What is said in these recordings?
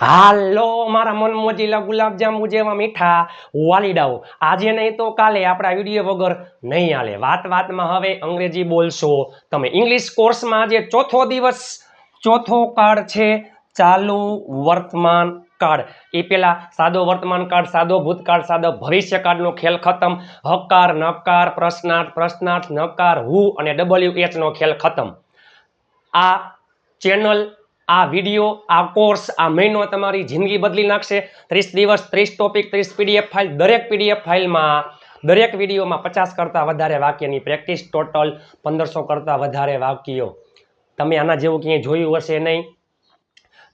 હાલો, મારા મનમોજીલા ગુલાબજાંબુ જેવા મીઠા વાલીડાઓ. આજે નહીં તો કાલે આપણા વીડિયો વગર નહીં હાલે. વાત વાતમાં હવે અંગ્રેજી બોલશો. તમે ઇંગ્લિશ કોર્સમાં આજે ચોથો દિવસ, ચોથો કાળ છે. ચાલુ વર્તમાન કાળ એ પેલા સાદો વર્તમાન કાળ સાદો ભૂતકાળ, સાદો ભવિષ્યકાળનો ખેલ ખતમ. હકાર, નકાર, પ્રશ્નાર્થ પ્રશ્નાર્થ, નકાર, હુ અને ડબલ્યુ એચનો ખેલ ખતમ. આ ચેનલ આ વીડિયો આ કોર્સ આ મહિનો તમારી જિંદગી બદલી નાખશે. ત્રીસ દિવસ, ત્રીસ ટોપિક ત્રીસ પીડીએફ ફાઇલ દરેક પીડીએફ ફાઇલમાં દરેક વિડીયોમાં પચાસ કરતાં વધારે વાક્યની પ્રેક્ટિસ ટોટલ પંદરસો કરતાં વધારે વાક્યો. તમે આના જેવું ક્યાંય જોયું હશે નહીં.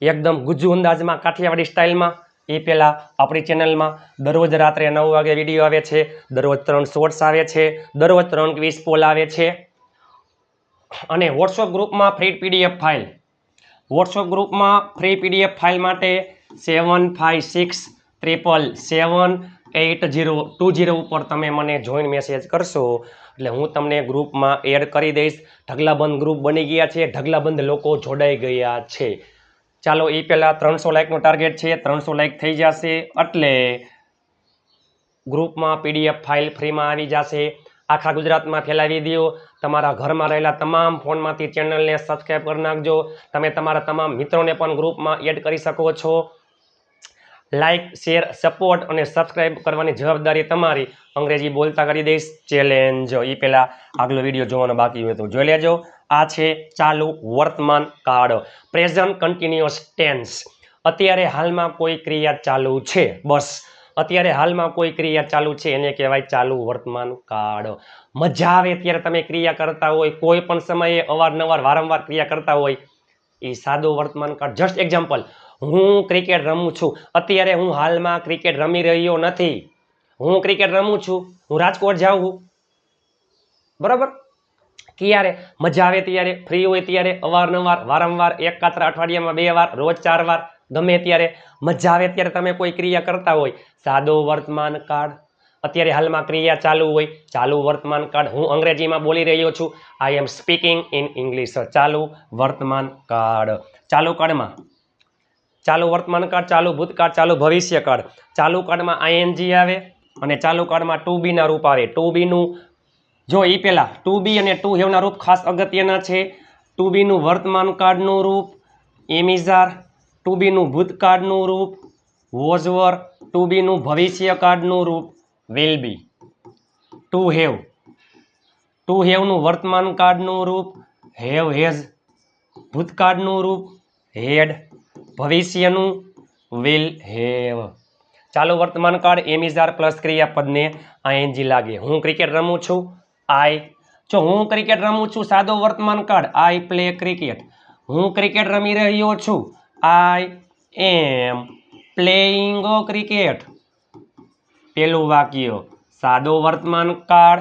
એકદમ ગુજ્જુ અંદાજમાં, કાઠિયાવાડી સ્ટાઇલમાં એ પહેલાં આપણી ચેનલમાં દરરોજ રાત્રે નવ વાગે વીડિયો આવે છે, દરરોજ ત્રણ શોર્ટ્સ આવે છે, દરરોજ ત્રણ ક્વિઝ પોલ આવે છે. અને વોટ્સઅપ ગ્રુપમાં ફ્રી પીડીએફ ફાઇલ વોટ્સઅપ ગ્રુપમાં ફ્રી પીડીએફ ફાઇલ માટે seven five six triple seven eight zero two zero ઉપર તમે મને જોઈન મેસેજ કરશો. એટલે હું તમને ગ્રુપમાં એડ કરી દઈશ. ઢગલાબંધ ગ્રુપ બની ગયા છે. ઢગલાબંધ લોકો જોડાઈ ગયા છે. ચાલો એ પહેલાં ત્રણસો લાઇકનો ટાર્ગેટ છે. ત્રણસો લાઇક થઈ જશે. એટલે ગ્રુપમાં પીડીએફ ફાઇલ ફ્રીમાં આવી જશે. આખા ગુજરાતમાં ફેલાવી દો તમારા ઘરમાં રહેલા તમામ ફોનમાંથી ચેનલને સબસ્ક્રાઈબ કરી નાખજો. તમે તમારા તમામ મિત્રોને પણ ગ્રુપમાં એડ કરી શકો છો. લાઇક શેર સપોર્ટ અને સબસ્ક્રાઈબ કરવાની જવાબદારી તમારી. અંગ્રેજી બોલતા કરી દઈશ. ચેલેન્જ એ પહેલાં આગલો વીડિયો જોવાનો બાકી હોય તો જોઈ લેજો. આ છે ચાલુ વર્તમાન કાળ. પ્રેઝન્ટ કન્ટિન્યુઅસ ટેન્સ અત્યારે હાલમાં કોઈ ક્રિયા ચાલુ છે. બસ. અત્યારે હાલમાં કોઈ ક્રિયા ચાલુ છે? એને કહેવાય ચાલુ વર્તમાન કાળ. મજા આવે ત્યારે તમે ક્રિયા કરતા હોય, કોઈ પણ સમયે અવારનવાર, વારંવાર ક્રિયા કરતા હોય, એ સાદો વર્તમાન કાળ. જસ્ટ એક્ઝામ્પલ હું ક્રિકેટ રમું છું. અત્યારે હું હાલમાં ક્રિકેટ રમી રહ્યો નથી. હું ક્રિકેટ રમું છું. હું રાજકોટ જાઉં બરાબર? ક્યારે? મજા આવે ત્યારે, ફ્રી હોય ત્યારે, અવારનવાર, વારંવાર એક કાતર અઠવાડિયામાં બે વાર, રોજ ચાર વાર ગમે ત્યારે મજા આવે ત્યારે તમે કોઈ ક્રિયા કરતા હોય. સાદો વર્તમાન કાળ અત્યારે હાલમાં ક્રિયા ચાલુ હોય. ચાલુ વર્તમાન કાળ હું અંગ્રેજીમાં બોલી રહ્યો છું. I am speaking in English ચાલુ વર્તમાન કાળ. ચાલુ કાળમાં, ચાલુ વર્તમાન કાળ, ચાલુ ભૂતકાળ, ચાલુ ભવિષ્યકાળ ચાલુ કાળમાં આઈએનજી આવે અને ચાલુ કાળમાં ટુ બીના રૂપ આવે. ટુ બીનું જો એ પહેલાં ટુ બી અને ટુ હેવના રૂપ ખાસ અગત્યના છે. ટુ બીનું વર્તમાન કાળનું રૂપ, એમિઝાર ટુ બીનું ભૂતકાળનું રૂપ વોઝવર ટુ બીનું ભવિષ્યકાળનું રૂપ will be to have to હેવનું વર્તમાન કાળનું રૂપ હેવ હેઝ ભૂતકાળનું રૂપ હેડ ભવિષ્યનું વિલ હેવ ચાલો વર્તમાન કાળ એમિઝાર પ્લસ ક્રિયાપદને આઈએનજી લાગે. હું ક્રિકેટ રમું છું આઈ જો હું ક્રિકેટ રમું છું, સાદો વર્તમાન કાળ આઈ પ્લે ક્રિકેટ હું ક્રિકેટ રમી રહ્યો છું આઈ એમ પ્લેઇંગ ક્રિકેટ પેલું વાક્ય, સાદો વર્તમાન કાળ,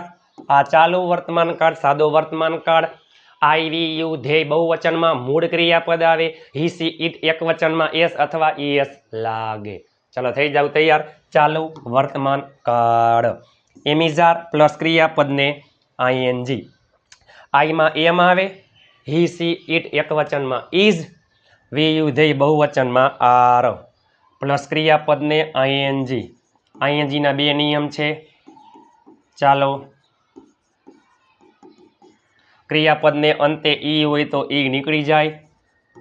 આ ચાલુ વર્તમાન કાળ, સાદો વર્તમાન કાળ. આઈ વી યુ ધ્યેય બહુવચનમાં મૂળ ક્રિયાપદ આવે. હી સી ઇટ એક વચનમાં એસ અથવા એસ લાગે. ચાલો, થઈ જાવ તૈયાર. ચાલુ વર્તમાન કાળ. એમિઝાર પ્લસ ક્રિયાપદને આઈએનજી આઈમાં એમ આવે. હી સી ઇટ એક વચનમાં ઇઝ વી યુ બહુવચનમાં આર. પ્લસ ક્રિયાપદને આઈએનજી આઈએનજીના બે નિયમ છે. ચાલો. ક્રિયાપદને અંતે ઈ હોય તો ઈ નીકળી જાય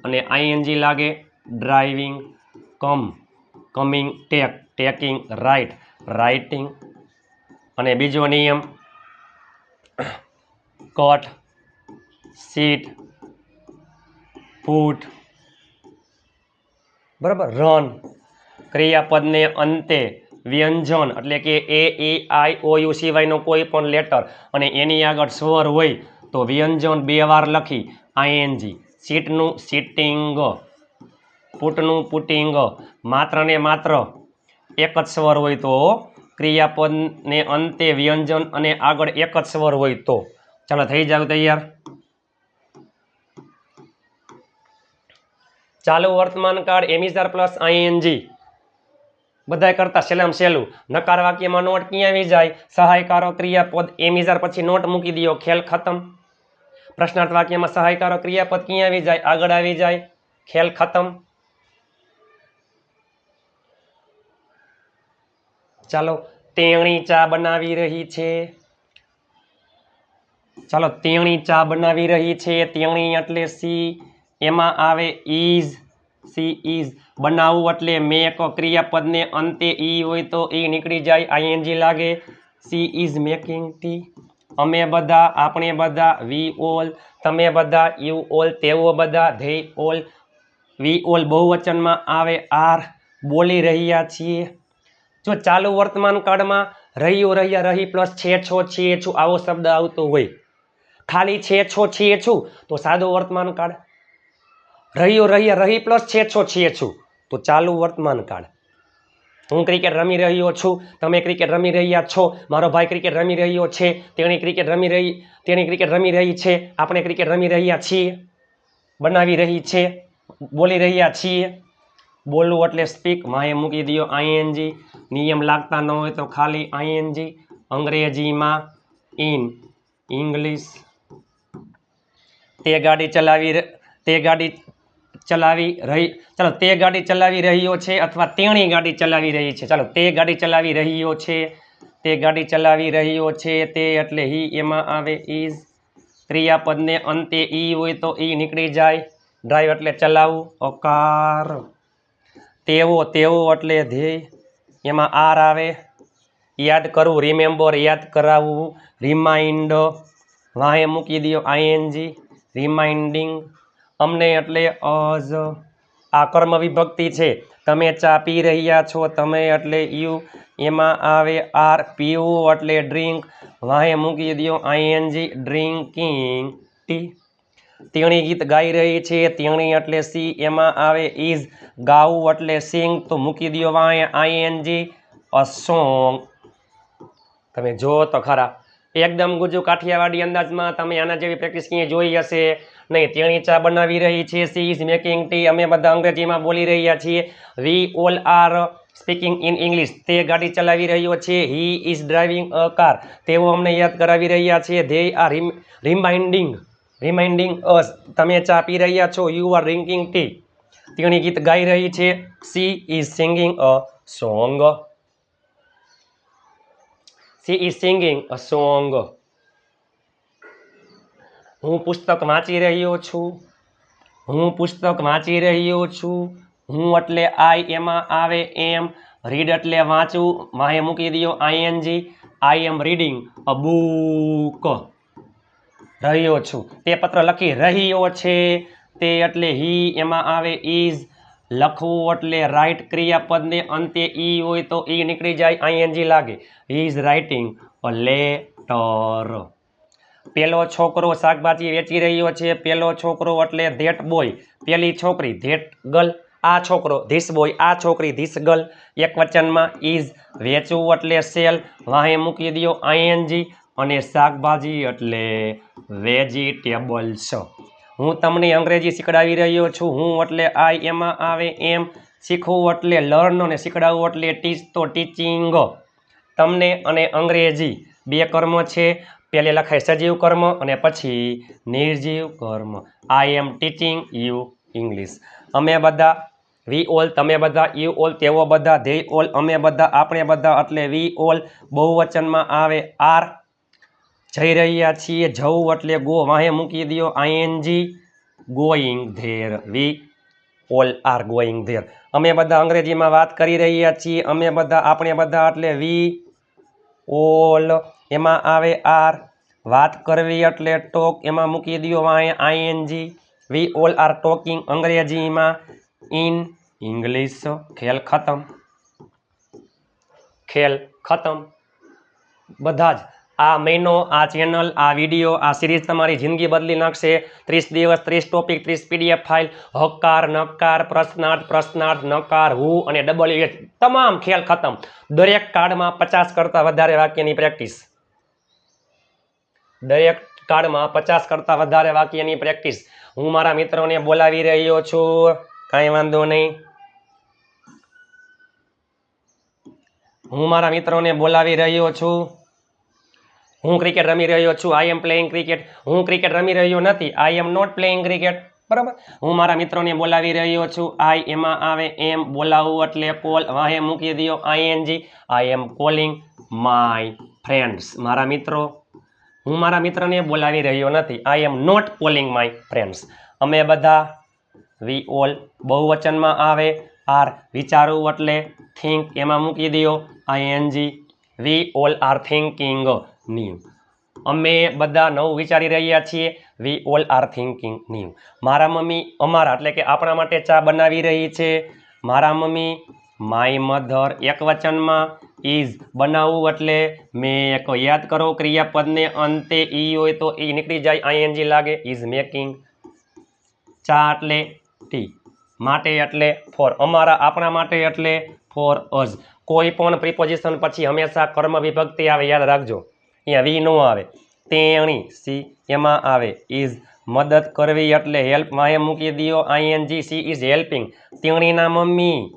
અને આઈએનજી લાગે driving come, coming take, taking write, writing. અને બીજો નિયમ, કટ, સીટ, ફૂટ બરાબર? રન. ક્રિયાપદને અંતે વ્યંજન, એટલે કે એ એ, આઈ, ઓ, યુ, સિવાયનો કોઈ પણ લેટર અને એની આગળ સ્વર હોય તો વ્યંજન બે વાર લખી. આઈએનજી સીટનું સીટિંગ પુટનું પુટિંગ માત્ર ને માત્ર એક જ સ્વર હોય તો ક્રિયાપદને અંતે વ્યંજન અને આગળ એક જ સ્વર હોય તો. ચાલો, થઈ જાવ તૈયાર? ચાલુ વર્તમાન કાળ એમિઝાર પ્લસ આઈએનજી. બધાય કરતા સેલામ સેલું નકાર વાક્યમાં નોટ ક્યાં આવી જાય? સહાયકારો ક્રિયાપદ એમિઝાર પછી નોટ મૂકી દો. ખેલ ખતમ. પ્રશ્નાર્થ વાક્યમાં સહાયકારો ક્રિયાપદ ક્યાં આવી જાય? આગળ આવી જાય. ખેલ ખતમ. ચાલો, તેણી ચા બનાવી રહી છે. ચાલો, તેણી ચા બનાવી રહી છે. તેણી એટલે સી. એમાં આવે ઇઝ સી ઇઝ બનાવવું એટલે મેક ક્રિયાપદને અંતે ઈ હોય તો ઈ નીકળી જાય. આઈએનજી લાગે. She is making tea. અમે બધા, આપણે બધા, વી ઓલ, તમે બધા, યુ ઓલ, તેઓ બધા, ધે ઓલ. વી ઓલ બહુવચનમાં આવે આર. બોલી રહ્યા છીએ. જો ચાલુ વર્તમાન કાળમાં રહ્યો રહ્યા, રહી પ્લસ છે, છો, છીએ છું, આવો શબ્દ આવતો હોય. ખાલી છે, છો, છીએ છું, તો સાદો વર્તમાન કાળ રહ્યો, રહ્યા, રહી પ્લસ છેછો છીએ તો ચાલુ વર્તમાન કાળ. હું ક્રિકેટ રમી રહ્યો છું, તમે ક્રિકેટ રમી રહ્યા છો, મારો ભાઈ ક્રિકેટ રમી રહ્યો છે, તેણી ક્રિકેટ રમી રહી, તેણી ક્રિકેટ રમી રહી છે, આપણે ક્રિકેટ રમી રહ્યા છીએ, બનાવી રહી છે, બોલી રહ્યા છીએ. બોલવું એટલે સ્પીક માએ મૂકી દો આઈએનજી નિયમ લાગતા ન હોય તો ખાલી આઈએનજી અંગ્રેજીમાં ઇન ઇંગ્લિશ તે ગાડી ચલાવી તે ગાડી ચલાવી રહી, ચાલો તે ગાડી ચલાવી રહ્યો છે અથવા તેણી ગાડી ચલાવી રહી છે? ચાલો તે ગાડી ચલાવી રહ્યો છે, તે ગાડી ચલાવી રહ્યો છે, તે એટલે હી એમાં આવે ઇઝ ક્રિયાપદને અંતે ઈ હોય તો ઈ નીકળી જાય. ડ્રાઈવ એટલે ચલાવવું અકાર તેવો તેવો એટલે ધ્યેય. એમાં આર આવે. યાદ કરવું રિમેમ્બર યાદ કરાવવું. રિમાઇન્ડ વાહે મૂકી દો આઈએનજી રિમાઇન્ડિંગ અમને એટલે અઝ આ કર્મ વિભક્તિ છે. તમે ચા પી રહ્યા છો, તમે એટલે યુ એમાં આવે આર પીવું એટલે ડ્રિંક. વાહે મૂકી દો આઈએનજી ડ્રિંકિંગ ટી. તેણી ગીત ગાઈ રહી છે, તેણી એટલે સી એમાં આવે ઇઝ ગાવું એટલે સિંગ, તો મૂકી દો વાંહે આઈએનજી અ સોંગ. તમે જો તો ખરા. એકદમ ગુજુ કાઠિયાવાડી અંદાજમાં તમે આના જેવી પ્રેક્ટિસ ક્યાંય જોઈ હશે? નહીં તેણી ચા બનાવી રહી છે સી ઇઝ મેકિંગ ટી અમે બધા અંગ્રેજીમાં બોલી રહ્યા છીએ we all are speaking in English તે ગાડી ચલાવી રહ્યો છે he is driving a car તેઓ અમને યાદ કરાવી રહ્યા છે they are reminding reminding us તમે ચા પી રહ્યા છો યુ આર ડ્રિંકિંગ ટી તેણી ગીત ગાઈ રહી છે she is singing a song she is singing a song હું પુસ્તક વાંચી રહ્યો છું. હું પુસ્તક વાંચી રહ્યો છું. હું એટલે આઈ એમાં આવે એમ. રીડ એટલે વાંચવું માહે મૂકી દો ING I am reading a book રહ્યો છું. તે પત્ર લખી રહ્યો છે. તે એટલે હી એમાં આવે ઇઝ લખવું એટલે રાઇટ ક્રિયાપદને અંતે ઈ હોય તો ઈ નીકળી જાય. આઈએનજી લાગે. He is writing a letter પેલો છોકરો શાકભાજી વેચી રહ્યો છે, પેલો છોકરો એટલે ધેટ બોય, પેલી છોકરી ધેટ ગર્લ, આ છોકરો ધીસ બોય, આ છોકરી ધીસ ગર્લ. એક વચનમાં ઇઝ વેચવું એટલે સેલ, વાહે મૂકી દો આઈએનજી અને શાકભાજી એટલે વેજીટેબલ્સ હું તમને અંગ્રેજી શીખડાવી રહ્યો છું. હું એટલે આઈ એમાં આવે એમ. શીખવું એટલે લર્ન અને શીખડાવવું એટલે ટીચ, તો ટીચિંગ. તમને અને અંગ્રેજી બે કર્મ છે. પહેલે લખાય સજીવ કર્મ અને પછી નિર્જીવ કર્મ. I am teaching you English અમે બધા વી ઓલ તમે બધા યુ ઓલ તેઓ બધા ધે ઓલ અમે બધા, આપણે બધા, એટલે વી ઓલ બહુવચનમાં આવે આર જઈ રહ્યા છીએ જવું એટલે ગો, વાહે મૂકી દો I N G going there we all are going there અમે બધા અંગ્રેજીમાં વાત કરી રહ્યા છીએ, અમે બધા, આપણે બધા, એટલે વી ઓલ. એમાં આવે આર. વાત કરવી એટલે ટોક. એમાં મૂકી દો વાંહે I N G we, all are talking અંગ્રેજીમાં. In English. ખેલ ખતમ. ખેલ ખતમ. બધા જ. આ મહિનો, આ ચેનલ આ વીડિયો આ સિરીઝ તમારી જિંદગી બદલી નાખશે. ત્રીસ દિવસ, ત્રીસ ટોપિક ત્રીસ પીડીએફ ફાઇલ હકાર, નકાર, પ્રશ્નાર્થ પ્રશ્નાર્થ, નકાર, હુ અને ડબલ એચ તમામ ખેલ ખતમ. દરેક કાર્ડમાં પચાસ કરતાં વધારે વાક્યની પ્રેક્ટિસ દરેક કાર્ડમાં પચાસ કરતાં વધારે વાક્યની પ્રેક્ટિસ હું મારા મિત્રોને બોલાવી રહ્યો છું. કાંઈ વાંધો નહીં. હું મારા મિત્રોને બોલાવી રહ્યો છું. હું ક્રિકેટ રમી રહ્યો છું આઈ એમ પ્લેઇંગ ક્રિકેટ હું ક્રિકેટ રમી રહ્યો નથી I am not playing cricket બરાબર? હું મારા મિત્રોને બોલાવી રહ્યો છું આઈ એમાં આવે એમ બોલાવવું એટલે કોલ વાહે મૂકી દો I N G I am calling my friends મારા મિત્રો, હું મારા મિત્રને બોલાવી રહ્યો નથી I am not calling my friends અમે બધા વી ઓલ બહુવચનમાં આવે, આર વિચારવું એટલે થિંક એમાં મૂકી દો I N G we all are thinking new અમે બધા નવું વિચારી રહ્યા છીએ. We all are thinking new મારા મમ્મી અમારા, એટલે કે આપણા માટે ચા બનાવી રહી છે. મારા મમ્મી માય મધર એક વચનમાં ઇઝ બનાવવું એટલે મેં એક યાદ કરો, ક્રિયાપદને અંતે ઈ હોય તો ઈ નીકળી જાય આઈએનજી લાગે ઇઝ મેકિંગ ચા એટલે ટી માટે એટલે ફોર અમારા આપણા માટે એટલે ફોર અઝ કોઈ પણ પ્રિપોઝિશન પછી હંમેશા કર્મ વિભક્તિ આવે, યાદ રાખજો. અહીંયા વી નો આવે. તેણી સી એમાં આવે. ઇઝ મદદ કરવી એટલે હેલ્પમાં મૂકી દો I N G she is helping. તેણીના મમ્મી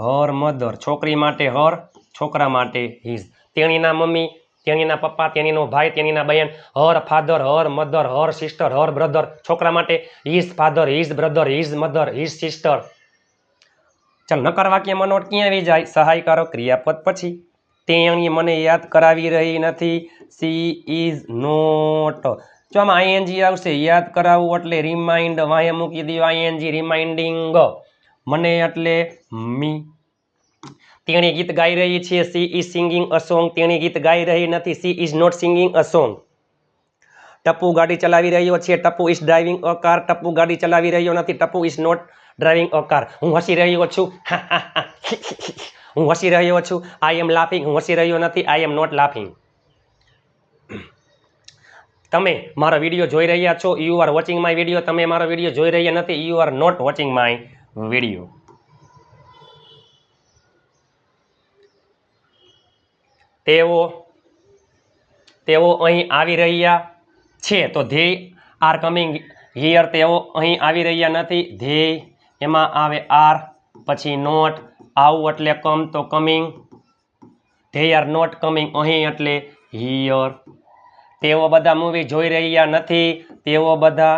હર મધર. છોકરી માટે હર, છોકરા માટે હિઝ તેણીના મમ્મી, તેણીના પપ્પા, તેણીનો ભાઈ, તેણીના બહેન, her father, her mother, her sister, her brother. છોકરા માટે his father his brother his mother his sister. ચાલ નકાર વાક્યમાં નોટ ક્યાં આવી જાય? સહાયકારો ક્રિયાપદ પછી. તેણી મને યાદ કરાવી રહી નથી. સી ઇઝ નોટ જો આમાં આઈએનજી આવશે, યાદ કરાવવું એટલે રિમાઇન્ડ વાંહે મૂકી દો આઈએનજી રિમાઇન્ડિંગ મને એટલે મી. તેણી ગીત ગાઈ રહી છે. She is singing a song તેણી ગીત ગાઈ રહી નથી. She is not singing a song Tappu ગાડી ચલાવી રહ્યો છે. Tappu is driving a car Tappu ગાડી ચલાવી રહ્યો નથી. Tappu is not driving a car હું હસી રહ્યો છું. હું હસી રહ્યો છું. આઈ એમ લાફિંગ હું હસી રહ્યો નથી. આઈ એમ નોટ લાફિંગ તમે મારો વીડિયો જોઈ રહ્યા છો. You are watching my video તમે મારો વીડિયો જોઈ રહ્યા નથી. You are not watching my video તેઓ તેઓ અહીં આવી રહ્યા છે તો ધ્યેય આર કમિંગ હિયર તેઓ અહીં આવી રહ્યા નથી. ધ્યેય એમાં આવે આર પછી નોટ આવું એટલે કમ તો coming they are not coming અહીં એટલે હિયર તેઓ બધા મૂવી જોઈ રહ્યા નથી. તેઓ બધા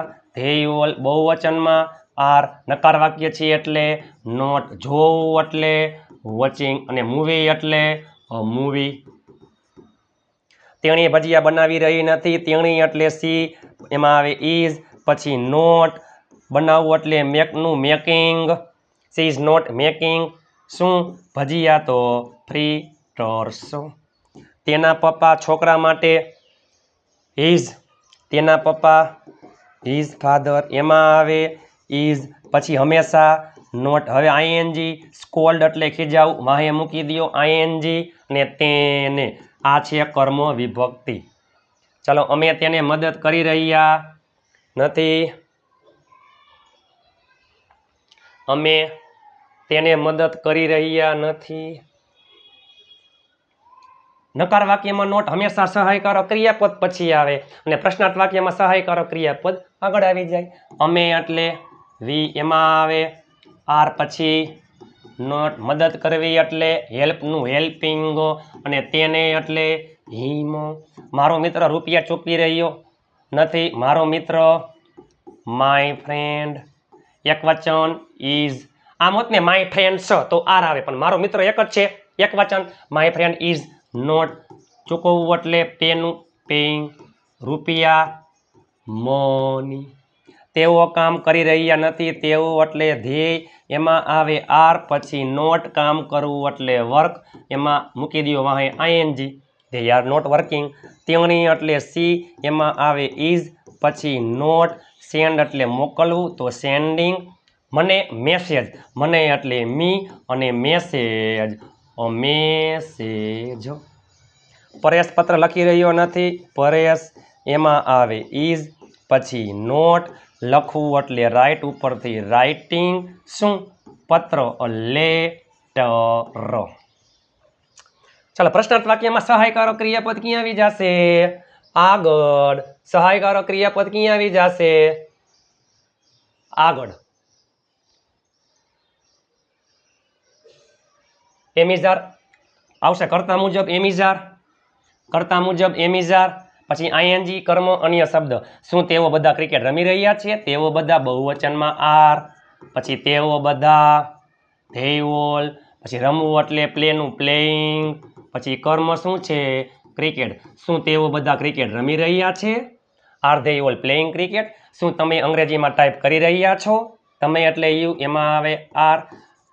ઓલ બહુવચનમાં આર નકાર વાક્ય છે એટલે નોટ જોવું એટલે વોચિંગ અને મૂવી એટલે મૂવી તેણી ભજીયા બનાવી રહી નથી. તેણી એટલે સી એમાં આવે ઇઝ પછી નોટ બનાવવું એટલે મેકનું making she is not making શું ભજીયા તો ફ્રી ટર્સ તેના પપ્પા છોકરા માટે ઇઝ તેના પપ્પા ઇઝ ફાધર એમાં આવે ઇઝ પછી હંમેશા નોટ હવે આઈએનજી સ્કોલ્ડ એટલે ખીજાવું. માહે મૂકી દો આઈએનજી ને તેને. આ છે કર્મ વિભક્તિ. ચાલો, અમે તેને મદદ કરી રહ્યા નથી. અમે તેને મદદ કરી રહ્યા નથી. નકાર વાક્યમાં નોટ હંમેશા સહાયકારો ક્રિયાપદ પછી આવે અને પ્રશ્નાર્થ વાક્યમાં સહાયકારો ક્રિયાપદ આગળ આવી જાય. અમે એટલે વી એમાં આવે. આર પછી નોટ મદદ કરવી એટલે હેલ્પનું હેલ્પિંગ અને તેને એટલે હિમ. મારો મિત્ર રૂપિયા ચૂકવી રહ્યો નથી. મારો મિત્ર માય ફ્રેન્ડ એક વચન ઇઝ આમ હોત ને માય ફ્રેન્ડ સ, તો આર આવે. પણ મારો મિત્ર એક જ છે, એક વચન. માય ફ્રેન્ડ ઇઝ નોટ ચૂકવવું એટલે પેનું પેઇંગ રૂપિયા મોની તેઓ કામ કરી રહ્યા નથી, તેઓ એટલે ધ્યેય. એમાં આવે આર, પછી નોટ કામ કરવું એટલે વર્ક એમાં મૂકી દો વાહે I N G they are not working તેણી એટલે સી એમાં આવે ઇઝ પછી નોટ સેન્ડ એટલે મોકલવું, તો સેન્ડિંગ મને મેસેજ મને એટલે મી અને મેસેજ મેસેજ પરેશ પત્ર લખી રહ્યો નથી. પરેશ એમાં આવે ઇઝ પછી નોટ લખવું એટલે રાઇટ ઉપરથી રાઇટિંગ શું? પત્ર લેટર ચાલો, પ્રશ્નાર્થ વાક્યમાં સહાયકારો ક્રિયાપદ ક્યાં આવી જશે? આગળ. સહાયકારો ક્રિયાપદ ક્યાં આવી જશે? આગળ. એમિઝાર આવશે. કરતા મુજબ એમિઝાર, કરતા મુજબ એમિઝાર, પછી આઈએનજી કર્મ, અન્ય શબ્દ. શું તેઓ બધા ક્રિકેટ રમી રહ્યા છે? તેઓ બધા બહુવચનમાં આર, પછી તેઓ બધા they પછી રમવું એટલે પ્લેનું પ્લેઇંગ, પછી કર્મ શું છે? ક્રિકેટ. શું તેઓ બધા ક્રિકેટ રમી રહ્યા છે? Are they all playing cricket. શું તમે અંગ્રેજીમાં ટાઈપ કરી રહ્યા છો? તમે એટલે યુ, એમાં આવે આર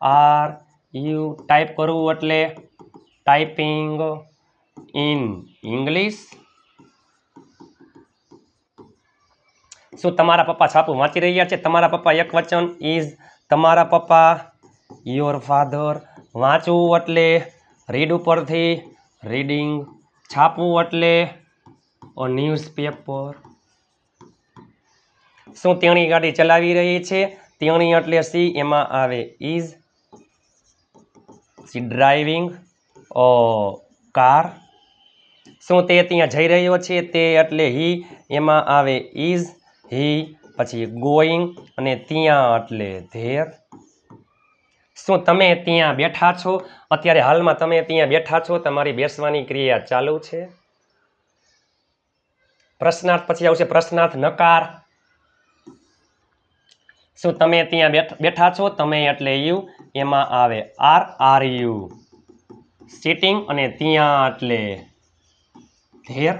આર યુ ટાઈપ કરવું એટલે ટાઈપિંગ ઇન ઇંગ્લિશ. શું તમારા પપ્પા છાપું વાંચી રહ્યા છે? તમારા પપ્પા એક વચન ઇઝ તમારા પપ્પા યોર ફાધર વાંચવું એટલે રીડ ઉપરથી રીડિંગ છાપવું એટલે ન્યૂઝપેપર શું તેણી ગાડી ચલાવી રહી છે? તેણી એટલે સી એમાં આવે. ઇઝ સી ડ્રાઇવિંગ કાર શું તે ત્યાં જઈ રહ્યો છે? તે એટલે હી એમાં આવે ઇઝ હી પછી ગોઈંગ અને ત્યાં એટલે ધેર શું તમે ત્યાં બેઠા છો? અત્યારે હાલમાં તમે ત્યાં બેઠા છો? તમારી બેસવાની ક્રિયા ચાલુ છે? પ્રશ્નાર્થ પછી આવશે પ્રશ્નાર્થ નકાર. શું તમે ત્યાં બેઠ- છો? તમે એટલે યુ, એમાં આવે આર આર યુ. સિટિંગ અને ત્યાં એટલે ધેર.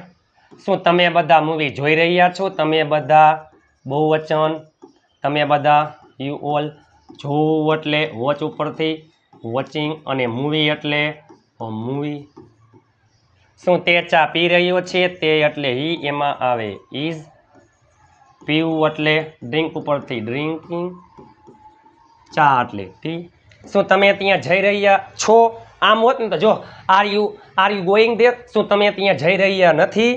શું તમે બધા મૂવી જોઈ રહ્યા છો? તમે બધા બહુવચન, તમે બધા યુ ઓલ જોવું એટલે વોચ ઉપરથી વોચિંગ અને મૂવી એટલે મૂવી શું તે ચા પી રહ્યો છે? તે એટલે હી એમાં આવે. ઇઝ પીવું એટલે ડ્રિંક ઉપરથી ડ્રિંકિંગ ચા એટલે ટી શું તમે ત્યાં જઈ રહ્યા છો? આમ હોત ને તો જો are you are you going there શું તમે ત્યાં જઈ રહ્યા નથી?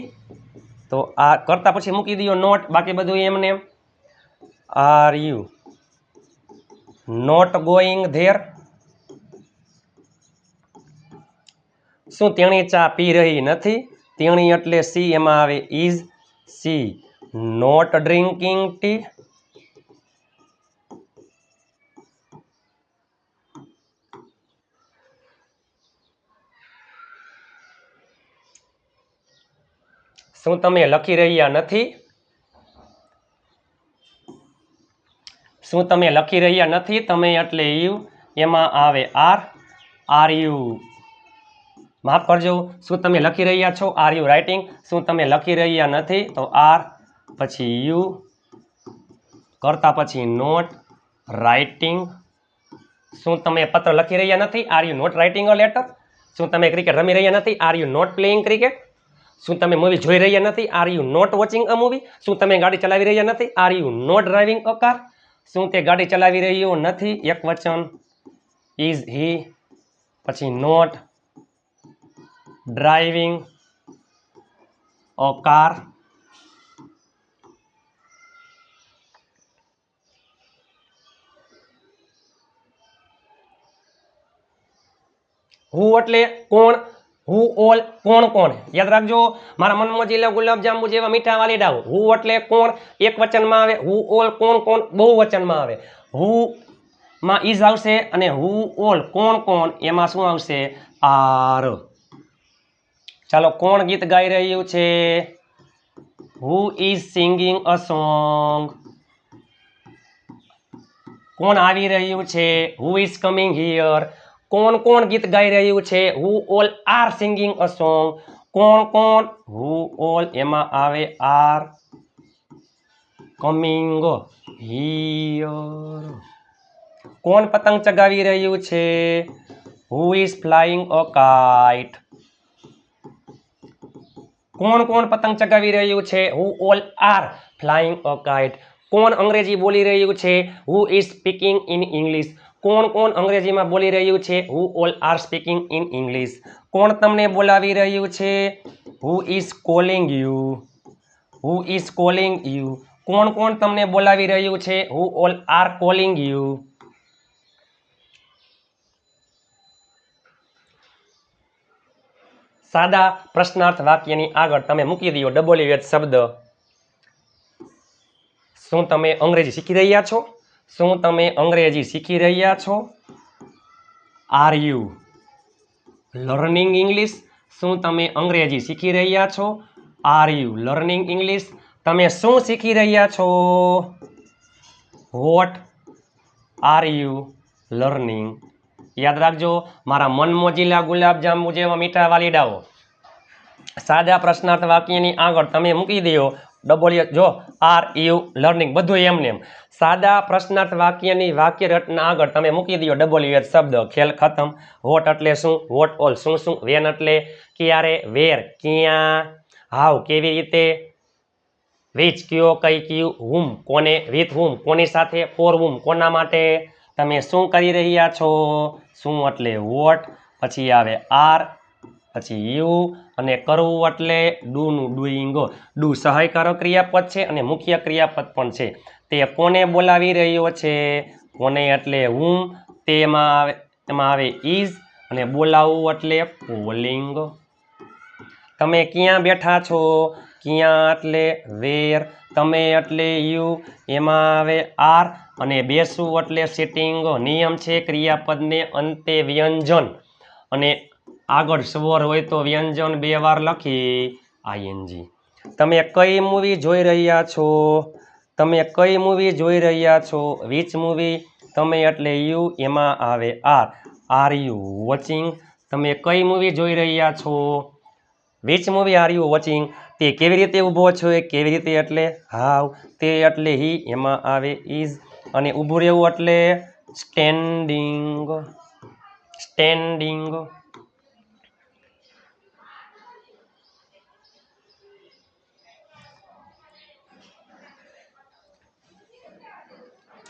તો આ કરતા પછી મૂકી દો નોટ બાકી બધું એમને. એમ are you not going there શું તેણી ચા પી રહી નથી? તેણી એટલે સી એમાં આવે is she not drinking tea શું તમે લખી રહ્યા નથી? શું તમે લખી રહ્યા નથી? તમે એટલે યુ, એમાં આવે આર. Are you. માફ કરજો. શું તમે લખી રહ્યા છો? Are you writing. શું તમે લખી રહ્યા નથી? તો આર પછી યુ કરતા પછી નોટ રાઇટિંગ. શું તમે પત્ર લખી રહ્યા નથી? Are you not writing a letter શું તમે ક્રિકેટ રમી રહ્યા નથી? Are you not playing cricket શું તમે મૂવી જોઈ રહ્યા નથી? Are you not watching a movie શું તમે ગાડી ચલાવી રહ્યા નથી? Are you not driving a car શું તે ગાડી ચલાવી રહ્યો નથી? એક વચન ઇઝ હી પછી નોટ ડ્રાઇવિંગ અ કાર હું એટલે કોણ? હું ઓલ કોણ કોણ? યાદ રાખજો, મારા મનમાં જે ગુલાબજાંબુ જેવા મીઠા વાલીડાઓ હું એટલે કોણ? એક વચનમાં આવે. હું ઓલ કોણ કોણ? બહુ વચનમાં આવે. હું માં ઇઝ આવશે અને હું ઓલ કોણ કોણ? એમાં શું આવશે? આર. ચાલો, કોણ ગીત ગાઈ રહ્યું છે? Who is singing a song કોણ આવી રહ્યું છે? હુ ઇઝ કમિંગ હિયર કોણ કોણ ગીત ગાઈ રહ્યું છે? Who all are singing a song કોણ કોણ? હુ ઓલ એમાં આવે આર કમિંગ હિયર કોણ પતંગ ચગાવી રહ્યું છે? Who is flying a kite કોણ કોણ પતંગ ચગાવી રહ્યું છે? Who all are flying a kite કોણ અંગ્રેજી બોલી રહ્યું છે? Who is speaking in English કોણ કોણ અંગ્રેજીમાં બોલી રહ્યું છે? Who all are speaking in English કોણ તમને બોલાવી રહ્યું છે? Who is calling you who is calling you કોણ કોણ તમને બોલાવી રહ્યું છે? Who all are calling you સાદા પ્રશ્નાર્થ વાક્યની આગળ તમે મૂકી દો ડબલ શબ્દ. શું તમે અંગ્રેજી શીખી રહ્યા છો? શું તમે અંગ્રેજી શીખી રહ્યા છો? આર યુ લર્નિંગ ઇંગ્લિશ શું તમે અંગ્રેજી શીખી રહ્યા છો? આર યુ લર્નિંગ ઇંગ્લિશ તમે શું શીખી રહ્યા છો? વોટ આર યુ લર્નિંગ યાદ રાખજો, મારા મનમોજીલા ગુલાબજાંબુ જેવા મીઠા વાલીડાઓ. સાદા પ્રશ્નાર્થ વાક્યની આગળ તમે મૂકી દો ડબલ જો આર યુ લર્નિંગ બધું એમને એમ સાદા પ્રશ્નાર્થ વાક્યની વાક્ય રચના આગળ તમે મૂકી દો ડબલ યુ શબ્દ, ખેલ ખતમ. વોટ એટલે શું? વોટ ઓલ શું શું? વેન એટલે ક્યારે વેર ક્યાં? હાવ કેવી રીતે? વિચ કયો, કઈ, કયું? હુમ કોને? વિથ હુમ કોની સાથે? ફોર હુમ કોના માટે? તમે શું કરી રહ્યા છો? શું એટલે વોટ પછી આવે આર પછી યુ અને કરવું એટલે ડુનું, ડુઈંગો. ડુ સહાયકારક ક્રિયાપદ છે અને મુખ્ય ક્રિયાપદ પણ છે. તે કોને બોલાવી રહ્યો છે? કોને એટલે હું? તેમાં આવે એમાં આવે ઇઝ અને બોલાવવું એટલે કોલિંગ તમે ક્યાં બેઠા છો? ક્યાં એટલે વેર? તમે એટલે યુ? એમાં આવે આર અને બેસવું એટલે સિટિંગ. નિયમ છે ક્રિયાપદને અંતે વ્યંજન. અને આગળ સ્વર હોય તો વ્યંજન બે વાર લખી, આઈએનજી. તમે કઈ મૂવી જોઈ રહ્યા છો? તમે કઈ મૂવી જોઈ રહ્યા છો? વિચ મૂવી તમે એટલે યુ, એમાં આવે આર. આર યુ વોચિંગ તમે કઈ મૂવી જોઈ રહ્યા છો? Which movie are you watching તે કેવી રીતે ઊભો છો એ કેવી રીતે એટલે? હાવ, તે એટલે હી, એમાં આવે ઇઝ અને ઊભું રહેવું એટલે સ્ટેન્ડિંગ સ્ટેન્ડિંગ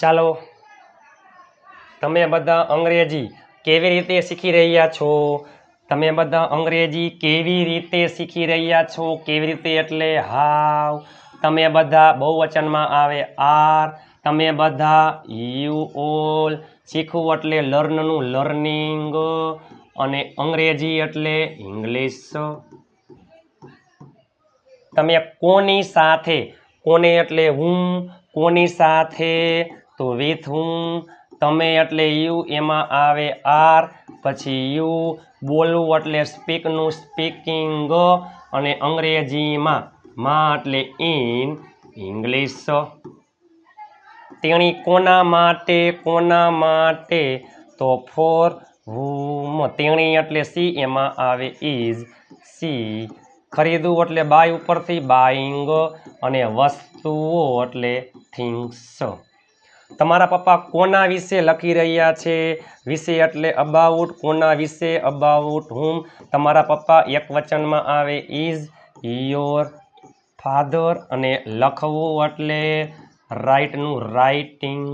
ચાલો, તમે બધા અંગ્રેજી કેવી રીતે શીખી રહ્યા છો? તમે બધા અંગ્રેજી કેવી રીતે શીખી રહ્યા છો? કેવી રીતે એટલે હાવ? તમે બધા બહુવચનમાં આવે આર. તમે બધા યુ ઓલ શીખવું એટલે લર્નનું લર્નિંગ અને અંગ્રેજી એટલે ઇંગ્લિશ. તમે કોની સાથે? કોને એટલે હું? કોની સાથે? તો વિથ હું તમે એટલે યુ એમાં આવે આર પછી યુ બોલવું એટલે સ્પીકનું સ્પીકિંગ અને અંગ્રેજીમાં માં એટલે ઇન ઇંગ્લિશ તેણી કોના માટે કોના માટે? તો ફોર હુમ તેણી એટલે સી એમાં આવે ઇઝ સી ખરીદવું એટલે બાય ઉપરથી બાઈંગ અને વસ્તુઓ એટલે થિંગ્સ તમારા પપ્પા કોના વિશે લખી રહ્યા છે? વિશે એટલે અબાઉટ કોના વિશે? અબાઉટ હુમ તમારા પપ્પા એક વચનમાં આવે ઇઝ યોર ફાધર અને લખવું એટલે રાઇટનું રાઇટિંગ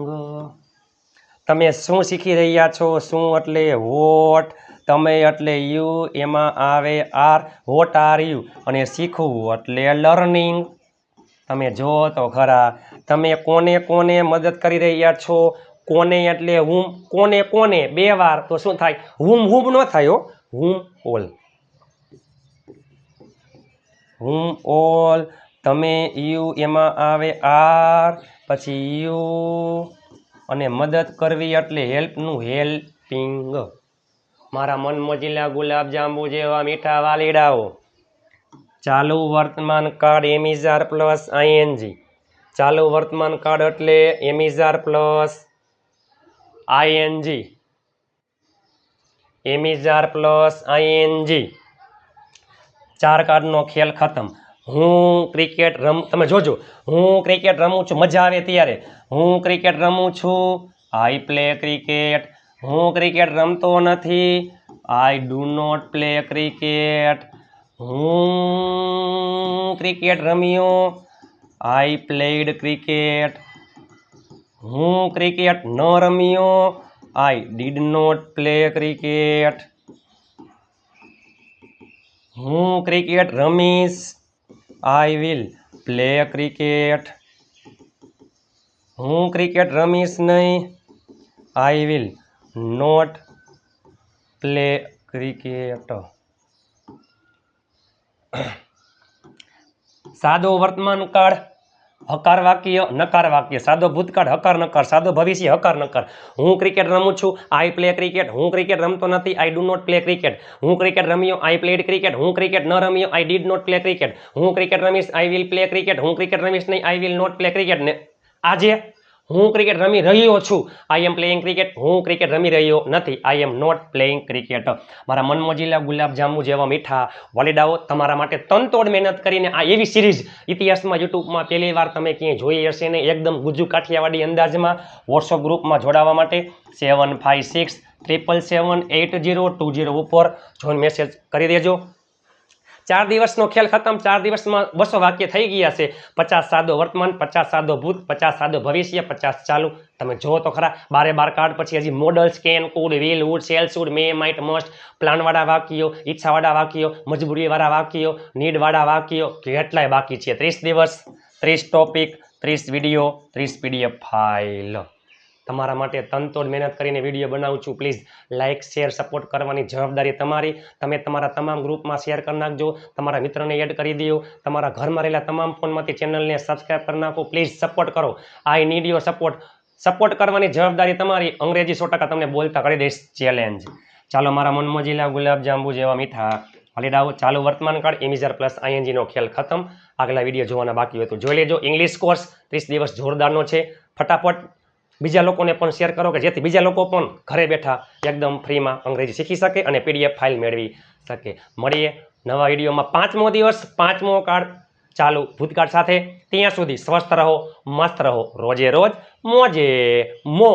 તમે શું શીખી રહ્યા છો? શું એટલે વોટ તમે એટલે યુ એમાં આવે આર વોટ આર યુ અને શીખવું એટલે લર્નિંગ તમે જો તો ખરા. તમે કોને કોને મદદ કરી રહ્યા છો? કોને એટલે હું કોને કોને? બે વાર તો શું થાય? હુમ હુમ ન થાય હુમ ઓલ. Whom all. તમે યુ એમાં આવે આર, પછી યુ. અને મદદ કરવી એટલે હેલ્પનું હેલ્પિંગ. મારા મન ગુલાબ ગુલાબજાંબુ જેવા મીઠા વાલીડાઓ. ચાલુ વર્તમાન કાળ એમિઝાર પ્લસ આઈએનજી ચાલુ વર્તમાન કાળ એટલે am is are plus ING am is are plus ING ચાર કાર્ડનો ખેલ ખતમ। હું ક્રિકેટ રમ, તમે જોજો, હું ક્રિકેટ રમું છું, મજા આવે ત્યારે। હું ક્રિકેટ રમું છું આઈ પ્લે ક્રિકેટ હું ક્રિકેટ રમતો નથી I do not play cricket હું ક્રિકેટ રમ્યો આઈ પ્લેડ ક્રિકેટ હું ક્રિકેટ ન રમ્યો I did not play cricket હું ક્રિકેટ રમીશ આઈ વિલ પ્લે ક્રિકેટ હું ક્રિકેટ રમીશ નહીં I will not play cricket સાદો વર્તમાન કાળ, હકાર વાક્ય, નકાર વાક્ય. સાદો ભૂતકાળ, હકાર, નકાર. સાદો ભવિષ્ય, હકાર, નકાર. હું ક્રિકેટ રમું છું, આઈ પ્લે ક્રિકેટ. હું ક્રિકેટ રમતો નથી, I do not play cricket. હું ક્રિકેટ રમ્યો, આઈ પ્લેડ ક્રિકેટ. હું ક્રિકેટ ન રમ્યો, I did not play cricket. હું ક્રિકેટ રમીશ, આઈ વિલ પ્લે ક્રિકેટ. હું ક્રિકેટ રમીશ નહીં, I will not play cricket. ને આજે હું ક્રિકેટ રમી રહ્યો છું. આઈ એમ પ્લેઇંગ ક્રિકેટ હું ક્રિકેટ રમી રહ્યો નથી. I am not playing cricket મારા મનમોજીલા ગુલાબજાંબુ જેવા મીઠા વલેડાઓ તમારા માટે તનતોડ મહેનત કરીને આ એવી સિરીઝ ઇતિહાસમાં, યુટ્યુબમાં પહેલી વાર તમે ક્યાંય જોઈ હશે ને એકદમ ગુજુ કાઠિયાવાડી અંદાજમાં વોટ્સઅપ ગ્રુપમાં જોડાવા માટે seven five six triple seven eight zero two zero ઉપર જોઈન મેસેજ કરી દેજો. ચાર દિવસનો ખેલ ખતમ, ચાર દિવસમાં બસો વાક્ય થઈ ગયા છે. પચાસ સાદો વર્તમાન, પચાસ સાદો ભૂત, પચાસ સાદો ભવિષ્ય, પચાસ ચાલુ. તમે જુઓ તો ખરા, બારે બાર કાર્ડ પછી હજી modal scan could will would shall would may might must પ્લાનવાળા વાક્યો ઈચ્છાવાળા વાક્યો મજબૂરીવાળા વાક્યો નીડવાળા વાક્યો કેટલાય બાકી છે. ત્રીસ દિવસ, ત્રીસ ટોપિક ત્રીસ વીડિયો ત્રીસ પીડીએફ ફાઇલ તમારા માટે તનતોડ મહેનત કરીને વીડિયો બનાવું છું. પ્લીઝ લાઇક શેર સપોર્ટ કરવાની જવાબદારી તમારી. તમે તમારા તમામ ગ્રુપમાં શેર કરી નાખજો. તમારા મિત્રને એડ કરી દો. તમારા ઘરમાં રહેલા તમામ ફોનમાંથી ચેનલને સબસ્ક્રાઈબ કરી નાખો. પ્લીઝ સપોર્ટ કરો. I need your support support કરવાની જવાબદારી તમારી. અંગ્રેજી સો તમને બોલતા કરી દઈશ. ચેલેન્જ ચાલો મારા મનમોજીલા ગુલાબજાંબુ જેવા મીઠા. હલીડાઓ ચાલુ વર્તમાન કાળ ઇમિઝર પ્લસ આઈએનજીનો ખેલ ખતમ. આગલા વીડિયો જોવાના બાકી હોય તો જોઈ લેજો. ઇંગ્લિશ કોર્સ ત્રીસ દિવસ જોરદારનો છે. ફટાફટ બીજા લોકોને પણ શેર કરો કે જેથી બીજા લોકો પણ ઘરે બેઠા એકદમ ફ્રીમાં અંગ્રેજી શીખી શકે અને પીડીએફ ફાઇલ મેળવી શકે. મળીએ નવા વિડીયોમાં પાંચમો દિવસ, પાંચમો કાળ ચાલુ ભૂતકાળ સાથે. ત્યાં સુધી સ્વસ્થ રહો, મસ્ત રહો. રોજે રોજ મોજે મો.